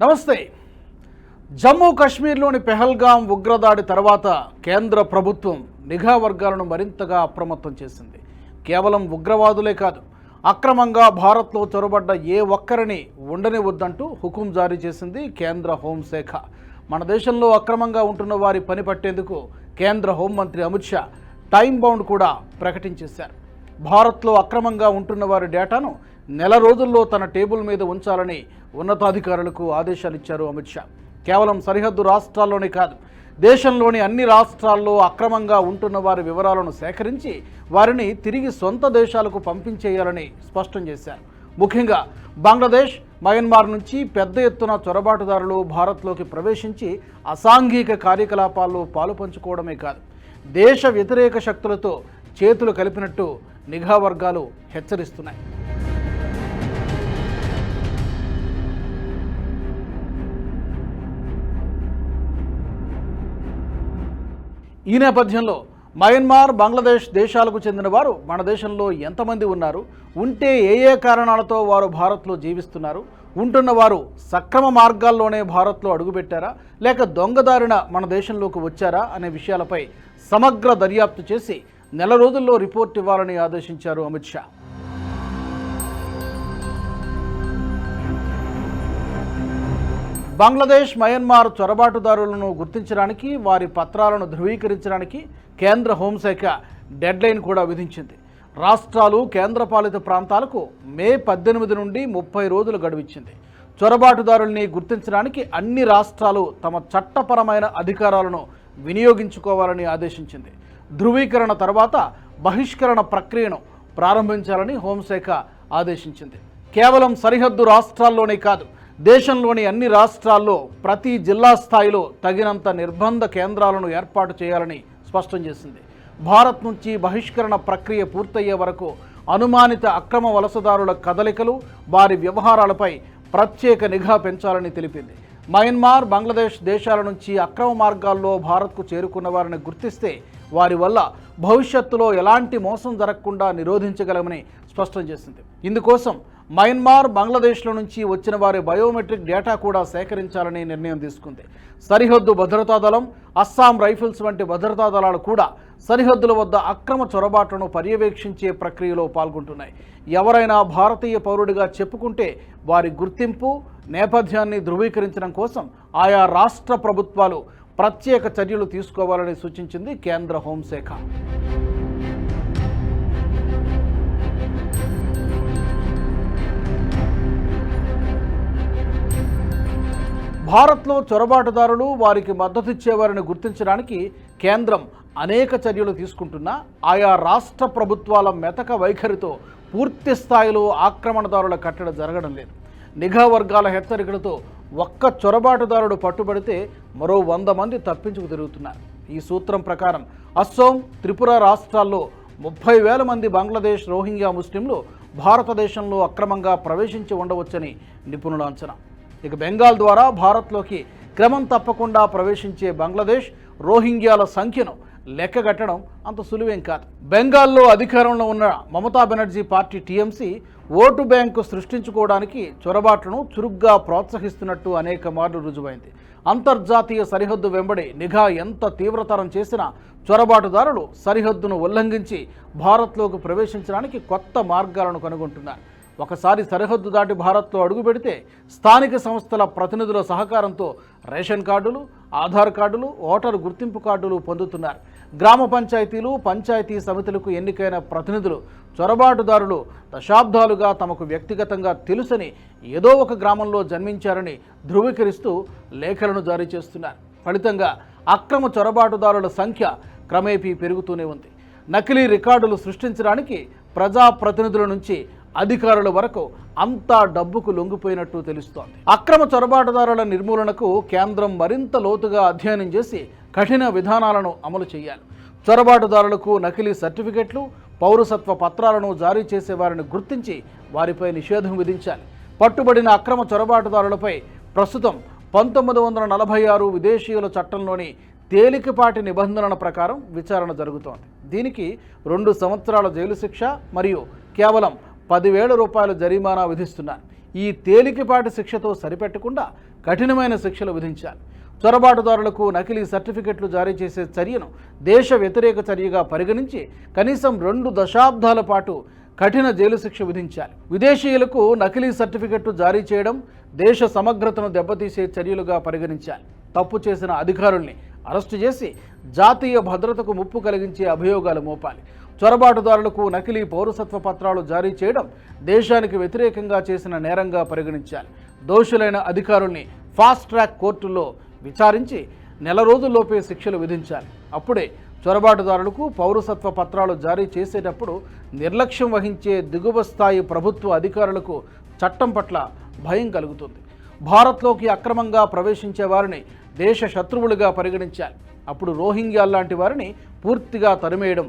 నమస్తే. జమ్మూ కాశ్మీర్లోని పెహల్గాం ఉగ్రదాడి తర్వాత కేంద్ర ప్రభుత్వం నిఘా వర్గాలను మరింతగా అప్రమత్తం చేసింది. కేవలం ఉగ్రవాదులే కాదు అక్రమంగా భారత్లో చొరబడ్డ ఏ ఒక్కరిని ఉండనివద్దంటూ హుకుం జారీ చేసింది కేంద్ర హోంశాఖ. మన దేశంలో అక్రమంగా ఉంటున్న వారి పని పట్టేందుకు కేంద్ర హోంమంత్రి అమిత్ షా టైం బౌండ్ కూడా ప్రకటించేశారు. భారత్లో అక్రమంగా ఉంటున్న వారి డేటాను నెల రోజుల్లో తన టేబుల్ మీద ఉంచాలని ఉన్నతాధికారులకు ఆదేశాలు ఇచ్చారు అమిత్ షా. కేవలం సరిహద్దు రాష్ట్రాల్లోనే కాదు దేశంలోని అన్ని రాష్ట్రాల్లో అక్రమంగా ఉంటున్న వారి వివరాలను సేకరించి వారిని తిరిగి సొంత దేశాలకు పంపించేయాలని స్పష్టం చేశారు. ముఖ్యంగా బంగ్లాదేశ్ మయన్మార్ నుంచి పెద్ద ఎత్తున చొరబాటుదారులు భారత్లోకి ప్రవేశించి అసాంఘిక కార్యకలాపాల్లో పాలు పంచుకోవడమే కాదు దేశ వ్యతిరేక శక్తులతో చేతులు కలిపినట్టు నిఘా వర్గాలు హెచ్చరిస్తున్నాయి. ఈ నేపథ్యంలో మయన్మార్ బంగ్లాదేశ్ దేశాలకు చెందిన వారు మన దేశంలో ఎంతమంది ఉన్నారు ఉంటే ఏ ఏ కారణాలతో వారు భారత్లో జీవిస్తున్నారు ఉంటున్న వారు సక్రమ మార్గాల్లోనే భారత్లో అడుగుపెట్టారా లేక దొంగదారిన మన దేశంలోకి వచ్చారా అనే విషయాలపై సమగ్ర దర్యాప్తు చేసి నెల రోజుల్లో రిపోర్ట్ ఇవ్వాలని ఆదేశించారు అమిత్ షా. బంగ్లాదేశ్ మయన్మార్ చొరబాటుదారులను గుర్తించడానికి వారి పత్రాలను ధృవీకరించడానికి కేంద్ర హోంశాఖ డెడ్లైన్ కూడా విధించింది. రాష్ట్రాలు కేంద్రపాలిత ప్రాంతాలకు మే పద్దెనిమిది నుండి ముప్పై రోజులు గడువిచ్చింది. చొరబాటుదారుల్ని గుర్తించడానికి అన్ని రాష్ట్రాలు తమ చట్టపరమైన అధికారాలను వినియోగించుకోవాలని ఆదేశించింది. ధృవీకరణ తర్వాత బహిష్కరణ ప్రక్రియను ప్రారంభించాలని హోంశాఖ ఆదేశించింది. కేవలం సరిహద్దు రాష్ట్రాల్లోనే కాదు దేశంలోని అన్ని రాష్ట్రాల్లో ప్రతి జిల్లా స్థాయిలో తగినంత నిర్బంధ కేంద్రాలను ఏర్పాటు చేయాలని స్పష్టం చేసింది. భారత్ నుంచి బహిష్కరణ ప్రక్రియ పూర్తయ్యే వరకు అనుమానిత అక్రమ వలసదారుల కదలికలు వారి వ్యవహారాలపై ప్రత్యేక నిఘా పెంచాలని తెలిపింది. మయన్మార్ బంగ్లాదేశ్ దేశాల నుంచి అక్రమ మార్గాల్లో భారత్కు చేరుకున్న వారిని గుర్తిస్తే వారి వల్ల భవిష్యత్తులో ఎలాంటి మోసం జరగకుండా నిరోధించగలమని స్పష్టం చేసింది. ఇందుకోసం మయన్మార్ బంగ్లాదేశ్ల నుంచి వచ్చిన వారి బయోమెట్రిక్ డేటా కూడా సేకరించాలని నిర్ణయం తీసుకుంది. సరిహద్దు భద్రతా దళం అస్సాం రైఫిల్స్ వంటి భద్రతా దళాలు కూడా సరిహద్దుల వద్ద అక్రమ చొరబాట్లను పర్యవేక్షించే ప్రక్రియలో పాల్గొంటున్నాయి. ఎవరైనా భారతీయ పౌరుడిగా చెప్పుకుంటే వారి గుర్తింపు నేపథ్యాన్ని ధృవీకరించడం కోసం ఆయా రాష్ట్ర ప్రభుత్వాలు ప్రత్యేక చర్యలు తీసుకోవాలని సూచించింది కేంద్ర హోంశాఖ. భారత్లో చొరబాటుదారులు వారికి మద్దతు ఇచ్చేవారిని గుర్తించడానికి కేంద్రం అనేక చర్యలు తీసుకుంటున్నా ఆయా రాష్ట్ర ప్రభుత్వాల మెతక వైఖరితో పూర్తి స్థాయిలో ఆక్రమణదారుల కట్టడి జరగడం లేదు. నిఘా వర్గాల హెచ్చరికలతో ఒక్క చొరబాటుదారుడు పట్టుబడితే మరో వంద మంది తప్పించుకు తిరుగుతున్నారు. ఈ సూత్రం ప్రకారం అస్సోం త్రిపుర రాష్ట్రాల్లో ముప్పై వేల మంది బంగ్లాదేశ్ రోహింగ్యా ముస్లింలు భారతదేశంలో అక్రమంగా ప్రవేశించి ఉండవచ్చని నిపుణుల అంచనా. ఇక బెంగాల్ ద్వారా భారత్లోకి క్రమం తప్పకుండా ప్రవేశించే బంగ్లాదేశ్ రోహింగ్యాల సంఖ్యను లెక్కగట్టడం అంత సులువేం కాదు. బెంగాల్లో అధికారంలో ఉన్న Mamata Banerjee party TMC vote bank సృష్టించుకోవడానికి చొరబాట్లను చురుగ్గా ప్రోత్సహిస్తున్నట్టు అనేక మార్లు రుజువైంది. అంతర్జాతీయ సరిహద్దు వెంబడి నిఘా ఎంత తీవ్రతరం చేసినా చొరబాటుదారులు సరిహద్దును ఉల్లంఘించి భారత్లోకి ప్రవేశించడానికి కొత్త మార్గాలను కనుగొంటున్నారు. ఒకసారి సరిహద్దు దాటి భారత్లో అడుగుపెడితే స్థానిక సంస్థల ప్రతినిధుల సహకారంతో రేషన్ కార్డులు ఆధార్ కార్డులు ఓటరు గుర్తింపు కార్డులు పొందుతున్నారు. గ్రామ పంచాయతీలు పంచాయతీ సమితులకు ఎన్నికైన ప్రతినిధులు చొరబాటుదారులు దశాబ్దాలుగా తమకు వ్యక్తిగతంగా తెలుసని ఏదో ఒక గ్రామంలో జన్మించారని ధృవీకరిస్తూ లేఖలను జారీ చేస్తున్నారు. ఫలితంగా అక్రమ చొరబాటుదారుల సంఖ్య క్రమేపీ పెరుగుతూనే ఉంది. నకిలీ రికార్డులు సృష్టించడానికి ప్రజాప్రతినిధుల నుంచి అధికారుల వరకు అంతా డబ్బుకు లొంగిపోయినట్టు తెలుస్తోంది. అక్రమ చొరబాటుదారుల నిర్మూలనకు కేంద్రం మరింత లోతుగా అధ్యయనం చేసి కఠిన విధానాలను అమలు చేయాలి. చొరబాటుదారులకు నకిలీ సర్టిఫికెట్లు పౌరసత్వ పత్రాలను జారీ చేసే వారిని గుర్తించి వారిపై నిషేధం విధించాలి. పట్టుబడిన అక్రమ చొరబాటుదారులపై ప్రస్తుతం పంతొమ్మిది వందల నలభై ఆరు విదేశీయుల చట్టంలోని తేలికపాటి నిబంధనల ప్రకారం విచారణ జరుగుతోంది. దీనికి రెండు సంవత్సరాల జైలు శిక్ష మరియు కేవలం పదివేల రూపాయల జరిమానా విధిస్తున్నారు ఈ తేలికపాటి శిక్షతో సరిపెట్టకుండా కఠినమైన శిక్షలు విధించాలి చొరబాటుదారులకు నకిలీ సర్టిఫికెట్లు జారీ చేసే చర్యను దేశ వ్యతిరేక చర్యగా పరిగణించి కనీసం రెండు దశాబ్దాల పాటు కఠిన జైలు శిక్ష విధించాలి. విదేశీయులకు నకిలీ సర్టిఫికెట్లు జారీ చేయడం దేశ సమగ్రతను దెబ్బతీసే చర్యలుగా పరిగణించాలి. తప్పు చేసిన అధికారుల్ని అరెస్టు చేసి జాతీయ భద్రతకు ముప్పు కలిగించే అభియోగాలు మోపాలి. చొరబాటుదారులకు నకిలీ పౌరసత్వ పత్రాలు జారీ చేయడం దేశానికి వ్యతిరేకంగా చేసిన నేరంగా పరిగణించాలి. దోషులైన అధికారుల్ని ఫాస్ట్ ట్రాక్ కోర్టుల్లో విచారించి నెల రోజుల్లోపే శిక్షలు విధించాలి. అప్పుడే చొరబాటుదారులకు పౌరసత్వ పత్రాలు జారీ చేసేటప్పుడు నిర్లక్ష్యం వహించే దిగువ స్థాయి ప్రభుత్వ అధికారులకు చట్టం పట్ల భయం కలుగుతుంది. భారత్లోకి అక్రమంగా ప్రవేశించే వారిని దేశ శత్రువులుగా పరిగణించాలి. అప్పుడు రోహింగ్యా లాంటి వారిని పూర్తిగా తరిమేయడం